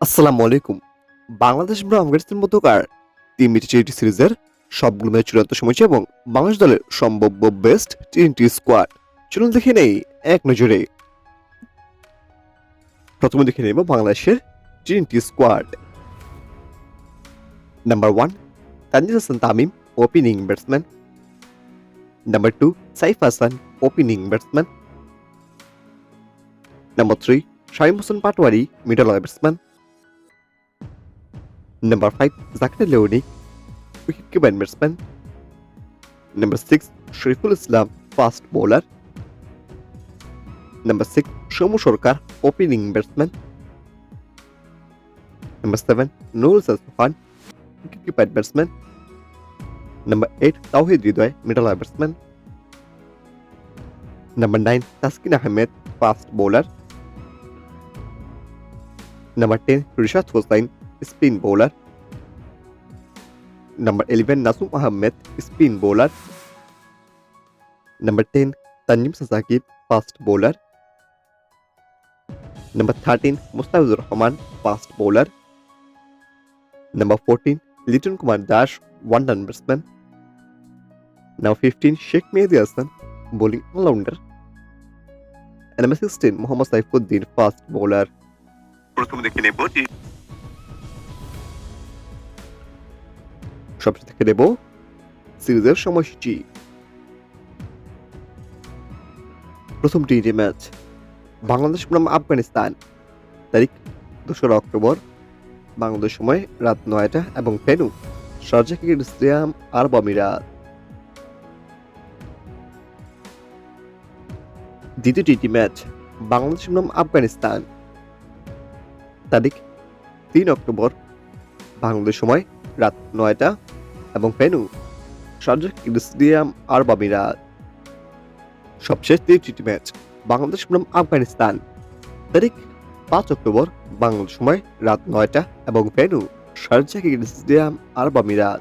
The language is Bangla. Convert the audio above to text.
আসসালামু আলাইকুম। বাংলাদেশ এবং আফগানিস্তান মধ্যকার তিন ম্যাচের টি সিরিজের সবগুলো ম্যাচ চূড়ান্ত সময় এবং বাংলাদেশ দলের সম্ভাব্য বেস্ট টি স্কোয়াড চলুন দেখে নেই এক নজরে। প্রথমে দেখে নেব বাংলাদেশের টি squad number one Tanzid Hasan Tamim opening batsman number two Saif Hasan opening batsman number three Shahim Hossain Patwari middle batsman number five Zakir Loni wicketkeeper batsman number six Shariful Islam fast bowler number six Shomu Sarkar opening batsman number seven Nur Sasfan wicketkeeper batsman number eight Tohid Ridoy middle batsman number nine Taskin Ahmed fast bowler number ten Rishad Hossain spin bowler number eleven Nasum Ahmed spin bowler number ten Tanzim Sakib fast bowler number thirteen Mustafizur Rahman fast bowler number fourteen Liton Kumar Das one run batsman number fifteen Sheikh Mehedi Hasan bowling all rounder number sixteen Mohammad Saifuddin fast bowler সবচেয়ে থেকে নেব সিরিজের সময়সূচি। প্রথম টি ম্যাচ, বাংলাদেশ বনাম আফগানিস্তান, তারিখ দোসরা অক্টোবর, বাংলাদেশ সময় রাত নয়টা এবং ফেনু শারজা ক্রিকেট স্টেডিয়াম, আরব আমিরাত। দ্বিতীয় টি ম্যাচ, বাংলাদেশ বনাম আফগানিস্তান, তারিখ তিন অক্টোবর, বাংলাদেশ সময় রাত নয়টা এবং পেনু শারজা ক্রিস্টিয়াম আর বাবিরা সবশেষ টি ম্যাচ, বাংলাদেশ বনাম আফগানিস্তান। তারিখ পাঁচ অক্টোবর, বাংলাদেশ সময় রাত নয়টা এবং পেনু শারজা ক্রিস্টিয়াম আর বামিরাত